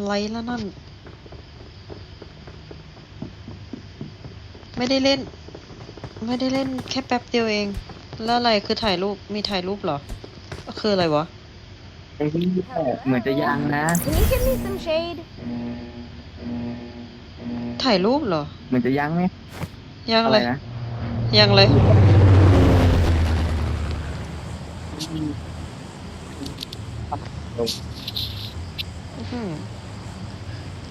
อะไรแล้วนั่น ไม่ได้เล่น ไม่ได้เล่นแค่แป๊บเดียวเอง แล้วอะไรคือถ่ายรูป มีถ่ายรูปเหรอ คืออะไรวะไอ้นี่เหมือนจะยังนะ Can you give me some shade? ถ่ายรูปเหรอ เหมือนจะยังไหมยังอะเลไรยนะยังเลย อื้อหือ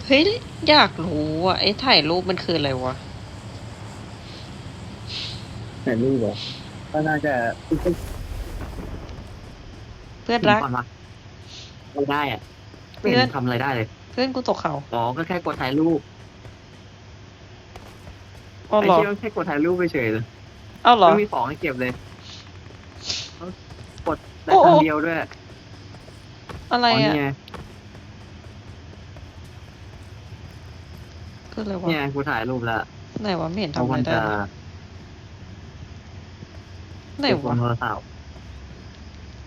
เฮ้ย อยากรู้อะ ไอ้ถ่ายรูปมันคืออะไรวะ แต่รูปเหรอก็น่าจะเพื่อนรักก่อนวะไม่ได้อะเพื่ไม่อนเห็นทำอะไรได้เลย เพื่อนกูตกเขาอ๋อ ก็แค่กดถ่ายรูปอ้าวไอ้เหรอที่แค่กดถ่ายรูปไปเฉยเลยอ้าวเหรอ ไม่มีของให้เก็บเลยกดได้โอ้โอ้ครั้งเดียวด้วยอะไรอ๋ออะเนี่ยคื ออะไรวะเนี่ยกูถ่ายรูปแล้วไหนวะไม่เห็นเพราะทำอะมัไรนได้จะเลยไหนเก็บวะโทรศัพท์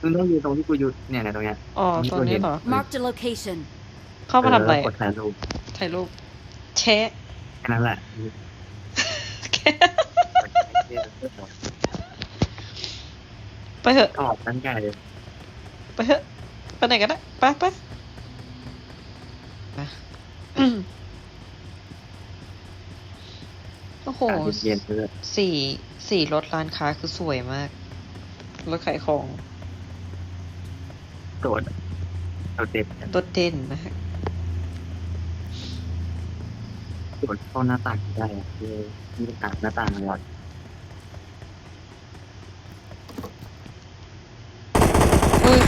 มึงต้องอยู่ตรงที่กูอยู่เนี่ยเนี่ยตรงเนี้ยอ๋อมีตรงตัวนี้เห็นเหรอ Marked a location. เข้ามาทำอะไรเออกอะดถ่ายรูปถ่ายรูปแชะแค่นั้นแหละไปเถอะออกตั้งใจเลยไปเถอะไปไหนกันนะไปไปไปอืม โอ้โหอากาศเย็นๆเลยสี่สี่รถร้านค้าคือสวยมาก รถขายของ โดดเราเด็ดรถเด่นมากโดดเข้าหน้าต่างได้อะคือมีต่างหน้าต่างอร่อยเฮ้ย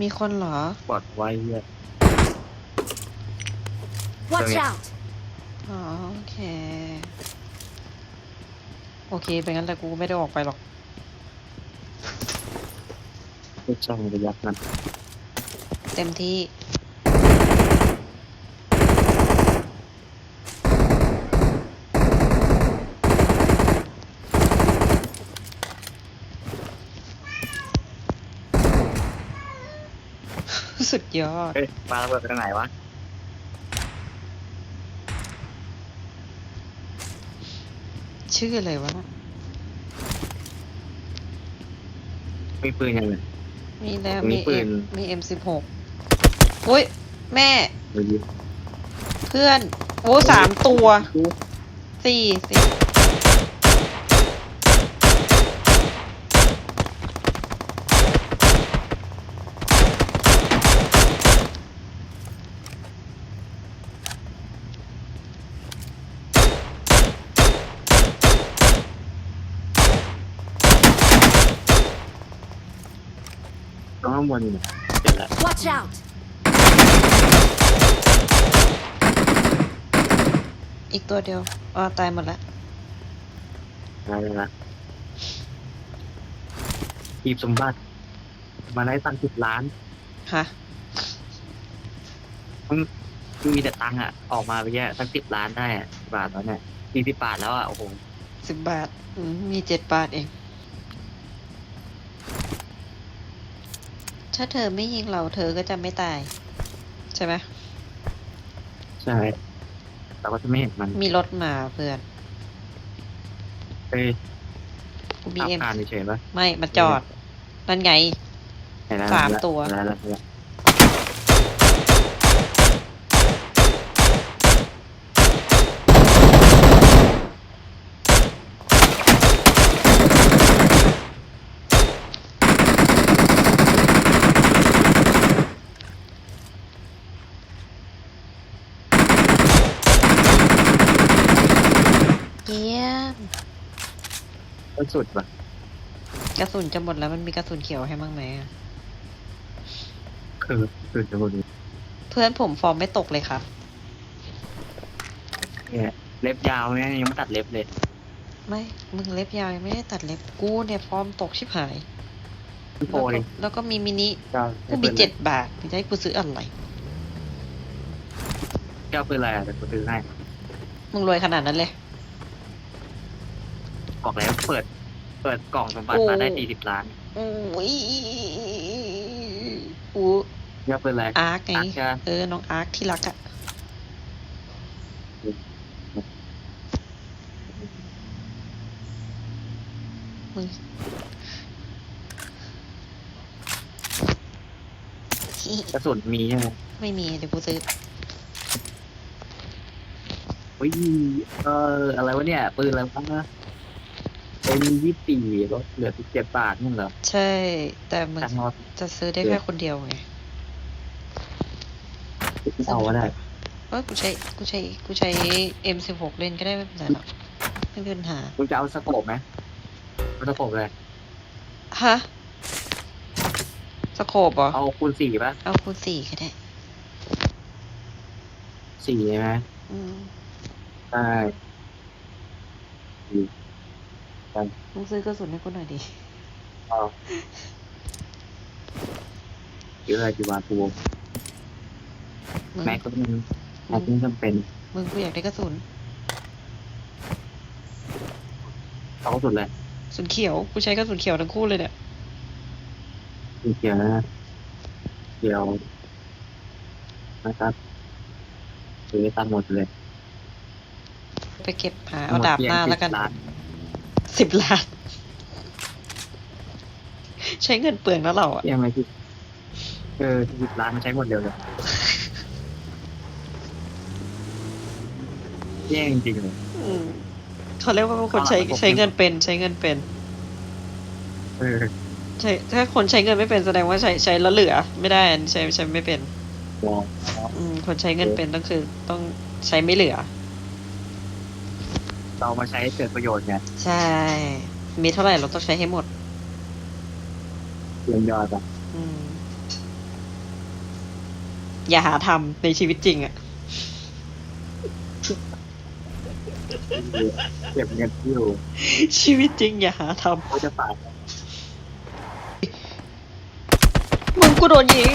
มีคนเหรอ ปลอดไว้เยอะ Watch Okay. out! อ๋อโอเค โอเคเป็นงั้นแต่กูไม่ได้ออกไปหรอกลูกช่องระยะนั้นเต็มที่ สุดยอด เฮ้ยปลาระเบิดไปทางไหนวะ ชื่ออะไรวะน่ะมีปืนยังไง มีแล้วมีมีปืเอ็น มมีเอ็มสิบหกอุ้ยแม่ดูดิเพื่อน โอ้สามตัวสี่สี่ ต้องข้างบนอยู่เนี่ยเดี๋ยวละ Watch out! อีกตัวเดียวอ๋อตายหมดแล้วได้เลยละหีบสมบัติ มาได้ตังค์สิบล้านฮะมีแต่ตังค์อะออกมาไปแย่สักสิบล้านได้อะบาทแล้วเนี่ยสี่สิบบาทแล้วอะโอ้โห สิบบาทอืมมีเจ็ดบาทเอง ถ้าเธอไม่ยิงเราเธอก็จะไม่ตาย ใช่ไหมใช่แต่ว่าจะไม่เห็นมันมีรถมาเพื่อนเอ้ยกูบีขับเอ็มผ่านเฉยๆปะไม่มาจอดนั่นไง เห็นแล้วสามเห็นแล้ตัว เห็นแล้วเห็นแล้ว เยี่ยม ก็สุดปะกระสุนจะหมดแล้วมันมีกระสุนเขียวให้มั้งไหมอะคือสุดจะหมดเพื่อนผมฟอร์มไม่ตกเลยครับเนี่ยเล็บยาวเนี่ยยังไม่ตัดเล็บเลย ไม่มึงเล็บยาวยังไม่ได้ตัดเล็บกูเนี่ยฟอร์มตกชิบหายพี่โปแล้วเลก็ยแล้วก็มีมินิเจ้ากูมีเจ็ดบาทมึงจะให้กูซื้ออะไร เจ้าปืนอะไรอะแต่กูซื้อให้มึงรวยขนาดนั้นเลย บอกแล้วเปิด เปิดกล่องสมบัติมาได้สี่สิบล้านโอ้ยอูเรียกเป็นอะไรอาร์คไงอาร์คใช่ปะเออ น้องอาร์คที่รักอะมึงกระสุนมีใช่ไหมไม่มี เดี๋ยวกูซื้อเฮ้ยเออ อะไรวะเนี่ย ปืนอะไรวะ เป็นยี่สิบสี่ลดเหลือสิบเจ็ดบาทนั่นเหรอ ใช่ แต่มึงจังงอจะซื้อได้แค่คนเดียวไงเอาก็ได้เออกูใช้กูใช้กูใช้ M16 เล่นก็ได้ไม่เป็นไรหรอกไม่มีปัญหาคุณจะเอาสโคปไหมเอาสโคปเลย ฮะสโคปเหรอเอาคูณสี่ป่ะ เอาคูณสี่ก็ได้สี่ใช่ไหมอืมใช่ มึงซื้อกระสุนให้กูหน่อยดิเอาเยอะเลยจีวาตัวมึงแม็กก็มันแม็กนี่จำเป็นมึงกูอยากได้กระสุนเอาสุดเลยกระสุนเขียวกูใช้กระสุนเขียวทั้งคู่เลยเนี่ยสีเขียวนะเขียวนะครับซื้อตังหมดเลย ไปเก็บหาเอาดาบหน้าแล้วกัน สิบล้าน ใช้เงินเปลืองแล้วเราอะเพียงไหมพี่เออสิบล้านมันใช้หมดเดียวเลยแย่จริงๆเลย อืมเขาเรียกว่าคนใช้เอาล่ะผมใช้เงินเป็นใช้เงินเป็น เออใช่ถ้าคนใช้เงินไม่เป็นแสดงว่าใช้ใช้แล้วเหลือ ไม่ได้อันใช้ใช้ไม่เป็น มอง อืมคนใช้เงินเป็นต้องคือต้องใช้ไม่เหลือ เรามาใช้ให้เกิดประโยชน์ไงใช่ มีเท่าไหร่เราต้องใช้ให้หมดเรียนยอดอะอืม อย่าหาทำในชีวิตจริงอะเก็บเงินที่อยู่ชีวิตจริง อย่าหาทเขาจะฝากำมึงกูโดนยิง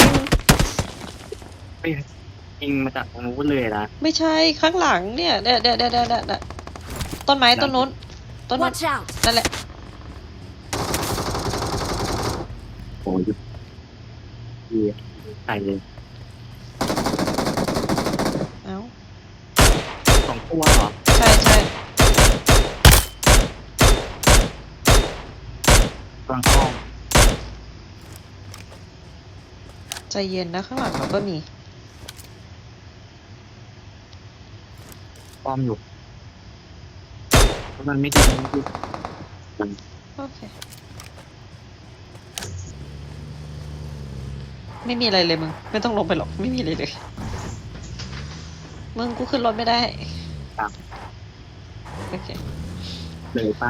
ไม่ยิงมาจากตรงนู้นเลยนะไม่ใช่ข้างหลังเนี่ยเดี๋ยวเดี๋ยวเดี๋ยวเดี๋ยวเดี๋ยว ต้นไม้ต้นนู้น ต้นนู้น Watch out! นั่นแหละ โอ้ยดีใส่เลยเอ้า สองตัวเหรอใช่ใช่กลางห้องใจเย็นนะข้างหลังเราก็มี ป้อมอยู่ เพราะมันไม่ดีมันไม่ดีโอเค ไม่มีอะไรเลยมึง ไม่ต้องลงไปหรอก ไม่มีอะไรเลย มึงกูขึ้นรถไม่ได้โอเคเลยไป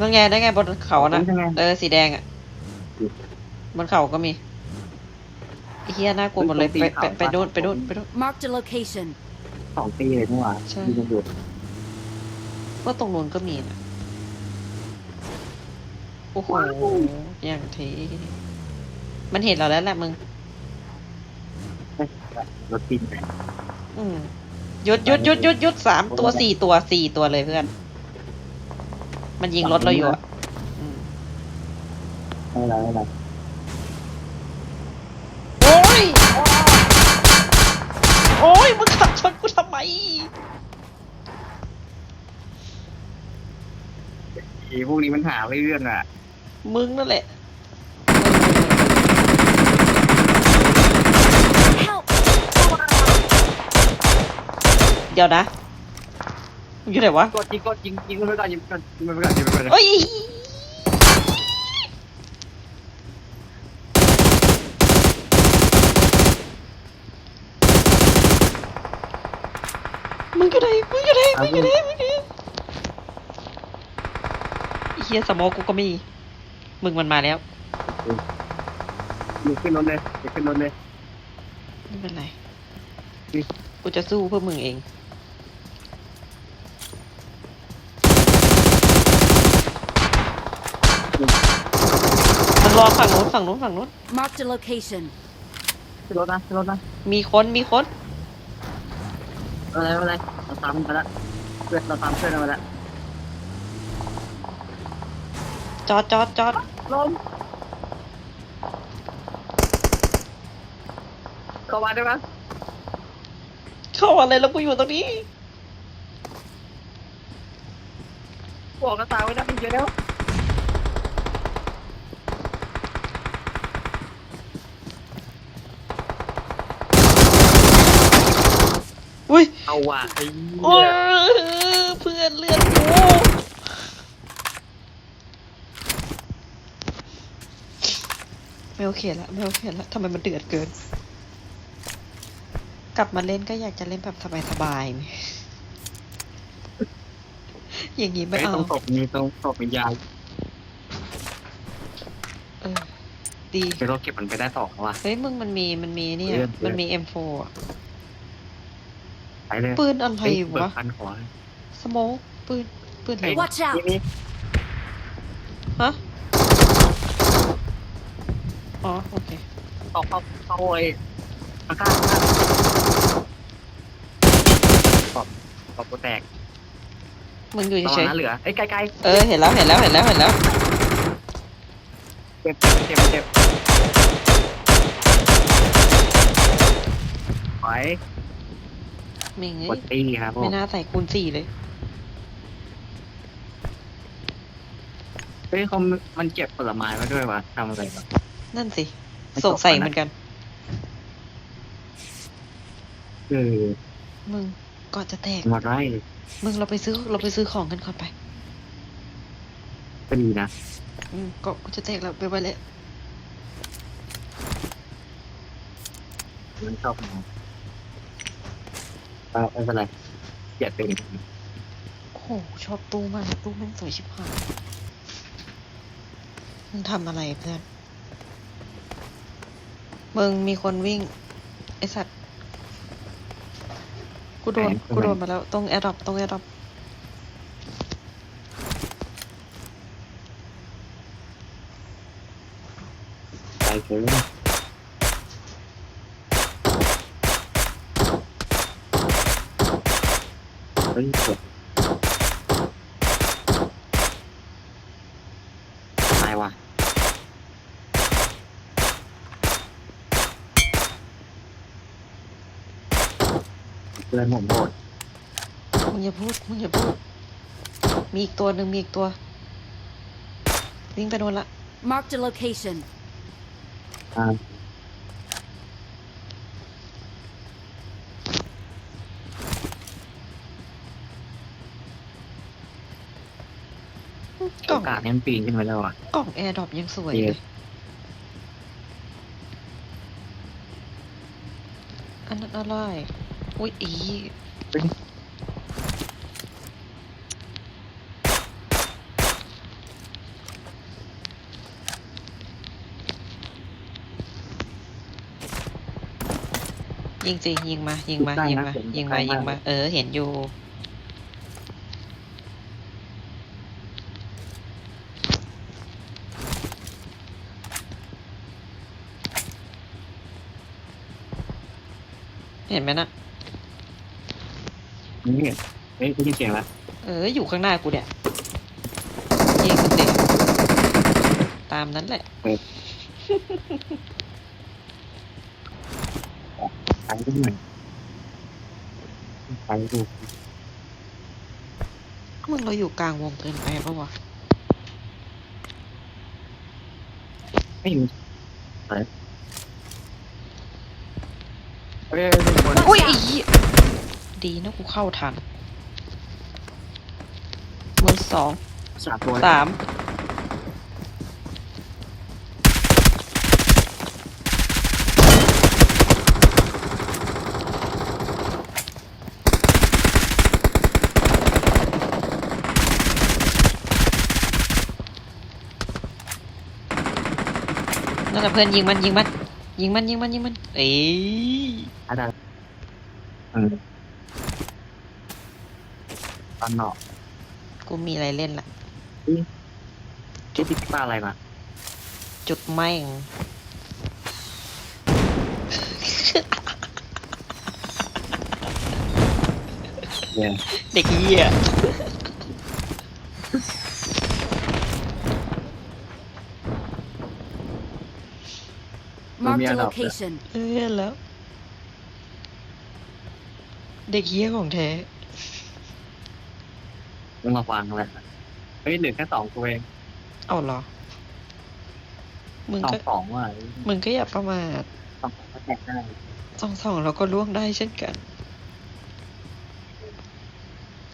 นั่นไงได้ไงบนเขานะยังไง เออ สีแดงอะ บนเขาก็มีไอ้เฮียน่ากลัวหมดเลย ไปไปไปโดนไปโดนไปโดน Marked a location. สองปีเลยเมื่อวานใช่ มีกันอยู่ ว่าตรงนู้นก็มีนะโอ้โห อย่างเทมันเห็นเราแล้วแหละมึง รถติดไปอืมหยุดหยุดหยุดหยุดหยุดสามตัวสี่ตัวสี่ตัวเลยเพื่อน มันยิงรถเราอยู่อะอืมไม่เป็นไรไม่เป็นไรโอ้ย โอ้ยมึงขับชนกูทำไม อีพวกนี้มันหาไม่เรื่องอะ มึงนั่นแหละ Help! เดี๋ยวนะมึงอยู่ไหนวะกดยิงกดยิงยิงมันไปก่อนยิงมันก่อนยิงมันไปก่อนยิงมันไปก่อน เอ้ยมึงอยู่ไหนมึงอยู่ไหนมึงอยู่ไหนมึงอยู่ไหนไอ้เฮียสโมองกูก็มี มึงมันมาแล้วยิงขึ้นรถเลยยิงขึ้นรถเลย ไม่เป็นไรนี่ กูจะสู้เพื่อมึงเอง มันรอฝั่งนู้นฝั่งนู้นฝั่งนู้น Marked a location. ขึ้นรถนะขึ้นรถนะมีคนมีคน อะไรอะไรเราตามมันไปละเพื่อนเราตามเพื่อนเราไปละ จอดจอดจอดลมเข้ามาได้ปะเข้ามาเลยแล้วกูอยู่ตรงนี้บอกกระตายไว้นะเดี๋ยวแล้วอุ้ยเอาว่ะไอ้โอ้เหี้ยเพื่อนเลือดกู ไม่โอเคละไม่โอเคละทำไมมันเดือดเกิน กลับมาเล่นก็อยากจะเล่นแบบสบายๆไหมอย่างงี้ไม่ไม่เอาต้องตบมีต้องตบมียาวเออดี เดี๋ยวเราเก็บมันไปได้ต่อว่ะ เฮ้ยมึงมันมีมันมีเนี่ย เลือดมันมี M4 อะไปเลยปืนอะไรเฮ้ยเบิกวะพันขอสโมกปืนปืนอะไรเฮ้ยวะ Watch out นี่นี่ฮะ อ๋อโอเคเข้าเข้าเข้าไอ้ข้างข้างขอบขอบกูแตกมึงอยู่ตอนเฉยนั้นเหลือไอ้ยไกลๆเออเห็นแล้วเห็นแล้วเห็นแล้วเห็นแล้วๆเจ็บเจ็บเจ็บไหวมิงกดตีครับผไม่มน่าใส่คูณสี่เลย เฮ้ยเขามันเก็บผลไม้มาด้วยวะทำอะไรวะ นั่นสิไม่สงสัยตกนะเหมือนกัน เออมึงก่อนจะแตกหมดไรมึงเราไปซื้อเราไปซื้อของกันก่อนไปก็ดีนะอืมก็ก็จะแตกแล้วไปไว้แล้วมันชอบมาเอาไม่เป็นไรเกลียดตัวเองโอ้โหชอบตู้มากตู้แม่งสวยชิบหายมึงทำอะไรเพื่อน มึงมีคนวิ่ง ไอสัตว์ กูโดนกูโดนมาแล้ว ตรงแอร์ดรอปตรงแอร์ดรอปใจเกินเฮ้ยกดตายว่ะเพื่อนผมโหดมึงอย่าพูดมึงอย่าพูด มีอีกตัวหนึ่งมีอีกตัววิ่งไปโดนละ Marked a location. อ่ากล่องโอกาสนี้มันปีนขึ้นไปแล้วอะ กล่องแอร์ดรอปยังสวยเย้เลยอันนั้นอะไร อุ้ยอียิงสิยิงมา ยิงมา ยิงมา ยิงมา ยิงมา เออ เห็นอยู่ เห็นไหมนะ นี่เฮ้ยได้ยินเสียงแล้วเอออยู่ข้างหน้ากูเนี่ยยิงมันเด็ตามนั้นแหละไปดูหน่อยไปดูมึงเราอยู่กลางวงเกินไปปะวะไม่อยู่ไปเฮ้ยคนอุ้ยอี ดีนะกูเข้าทันมือสองสามตัวสามนั่นแหละเพื่อนยิงมันยิงมันยิงมันยิงมันยิงมันเอ้ยอาจารย์เออ ตอนเนาะกูมีอะไรเล่นละคิดที่ป้าอะไรมาจุดแม่งเนี่ยเด็กเหี้ย Marked a Lumia now. location. เออแล้ว เด็กเฮี้ยของแท้ ต้องมาฟังแหละเฮ้ยเหลือแค่สองตัวเองเอาเหรอ มึงสองก็สองว่ะมึงก็อย่าประมาทสองสองก็แตกได้สองสองเราก็ล่วงได้เช่นกัน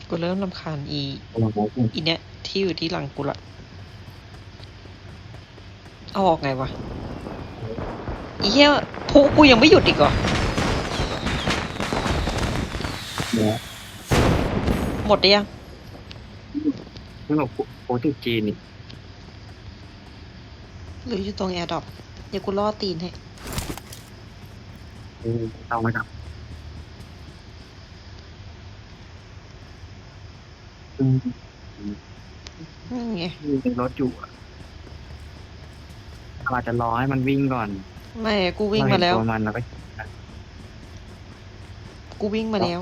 กูเริ่มลำคาญอี โอ้โหอีเนี้ยที่อยู่ที่หลังกูละ เอาออกไงวะ อีเหี้ยพุกูยังไม่หยุดอีกเหรอ เนี่ยหมดได้ยัง นี่บอกโปรตุจีนนี่หรืออยู่ตรงแอร์ดรอปเดี๋ยวกูล่อตีนให้เออเอามาจับอืมนั่นไงมีรถอยู่อะเราจะรอให้มันวิ่งก่อนไม่กูวิ่งมาแล้วเรเห็นตัวมันแล้วก็ กูวิ่งมาแล้ว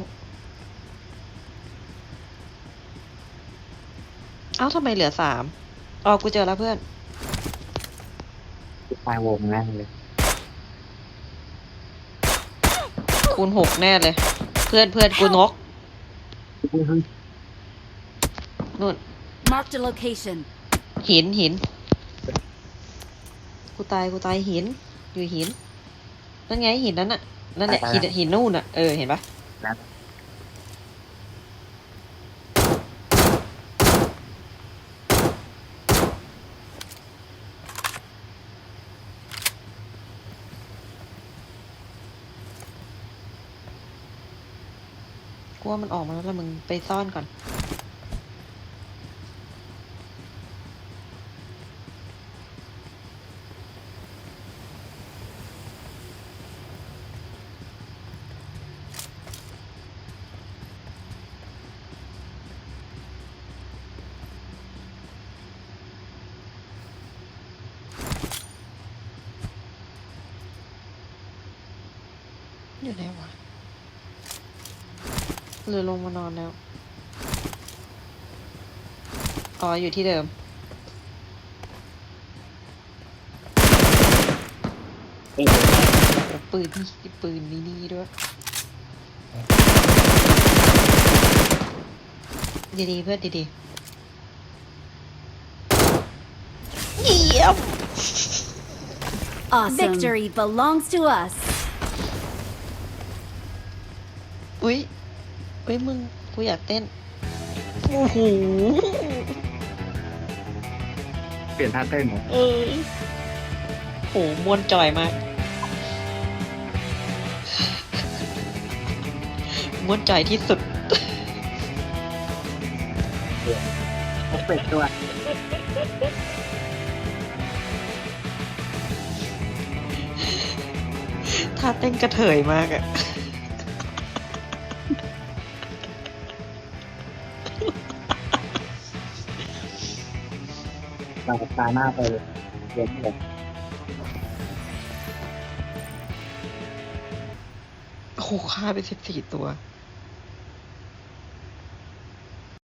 เอ้าทำไมเหลือสามอ๋อกูเจอแล้วเพื่อน ตายวงแน่เลยคูณหกแน่เลย เพื่อนเพื่อนกูนกนู่น Marked a location. หินหิน กูตายกูตายหิน อยู่หิน นั่นไงหินนั้นน่ะ นั่นแหละหินหินนู่นน่ะ เออเห็นปะแล้ กูว่ามันออกมาแล้วแล้วมึงไปซ่อนก่อน หรือลงมานอนแล้ว อ๋อ อยู่ที่เดิมเออโอ้ปืนนี่ปืนนี่นี่ด้วยดีๆเพื่อนดีๆเยี่ยม Awesome. Victory belongs to us. อุ้ย อุ้ยมึง กูอยากเต้น โอ้โห เปลี่ยนท่าเต้นเหรอเออโหมวนจอยมากมวนจอยที่สุด พกเป็ดด้วยท่าเต้นกระเถยมากอะ เราตาหน้าไปเลยเดี๋ยวเดี๋ยวโอ้โหฆ่าไปสิบสี่ตัว